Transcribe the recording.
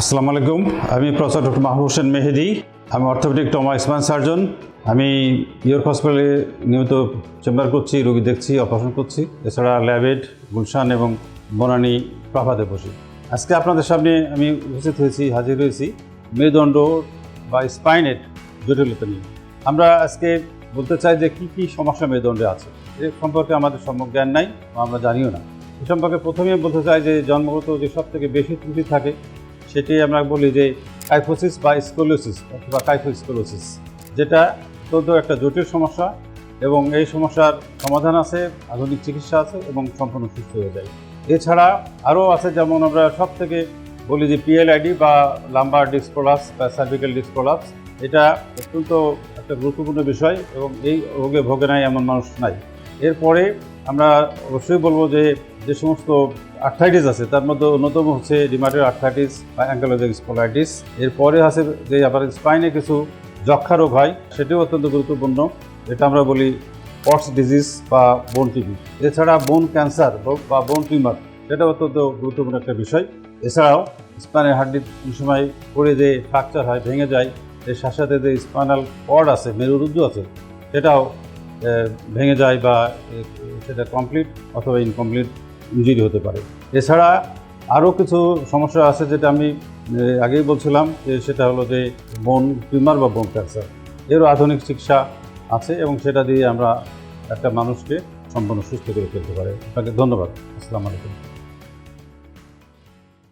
আসসালামু আলাইকুম। আমি প্রফেসর ডক্টর মাহবুব হোসেন মেহেদি। আমি অর্থোপেডিক টমা স্পাইন সার্জন। আমি ইয়র্ক হসপিটালে নিয়মিত চেম্বার করছি, রোগী দেখছি, অপারেশন করছি। এছাড়া ল্যাবেড গুলশান এবং বনানী প্রাভাতে বসি। আজকে আপনাদের সামনে আমি উপস্থিত হয়েছি, হাজির হয়েছি মেরুদণ্ড বা স্পাইনেট জটিলতা নিয়ে। আমরা আজকে বলতে চাই যে কী কী সমস্যা মেরুদণ্ডে আছে। এ সম্পর্কে আমাদের সম্যক জ্ঞান নাই আমরা জানিও না। এ সম্পর্কে প্রথমেই বলতে চাই যে জন্মগত যে সব থেকে বেশি ত্রুটি থাকে সেটি আমরা বলি যে কাইফোসিস বা স্কোলোসিস অথবা কাইফোস্কোলোসিস যেটা অত্যন্ত একটা জটিল সমস্যা এবং এই সমস্যার সমাধান আছে, আধুনিক চিকিৎসা আছে এবং সম্পূর্ণ সুস্থ হয়ে যায়। এছাড়া আরও আছে যেমন আমরা সব থেকে বলি যে পিএলআইডি বা লাম্বার ডিসপ্রোলাস বা সার্ভিক্যাল ডিসপ্রোলাস এটা অত্যন্ত একটা গুরুত্বপূর্ণ বিষয় এবং এই রোগে ভোগে নাই এমন মানুষ নাই। এরপরে আমরা অবশ্যই বলব যে যে সমস্ত আর্থাইটিস আছে, তার মধ্যে অন্যতম হচ্ছে রিমাটের আর্থাইটিস বা অ্যাঙ্কালোজিক স্পোলাইটিস এরপরে আছে যে, আবার স্পাইনে কিছু যক্ষা রোগ হয়, সেটিও অত্যন্ত গুরুত্বপূর্ণ। এটা আমরা বলি পটস ডিজিজ বা বোন টিভি এছাড়া বোন ক্যান্সার বা বোন টিউমার সেটা অত্যন্ত গুরুত্বপূর্ণ একটা বিষয়। এছাড়াও স্পাইনের হাড্ডি সময় পড়ে যে ফ্র্যাকচার হয়, ভেঙে যায়, এর সাথে সাথে যে স্পাইনাল কর্ড আছে মেরুরুদ্ধ আছে, সেটাও ভেঙে যায় বা সেটা কমপ্লিট অথবা ইনকমপ্লিট ইঞ্জুরি হতে পারে। এছাড়া আরও কিছু সমস্যা আছে যেটা আমি আগেই বলছিলাম যে সেটা হলো যে বোন টিউমার বা বোন ক্যান্সার এরও আধুনিক চিকিৎসা আছে এবং সেটা দিয়ে আমরা একটা মানুষকে সম্পূর্ণ সুস্থ করে ফেলতে পারে। আপনাকে ধন্যবাদ। আসসালামু আলাইকুম।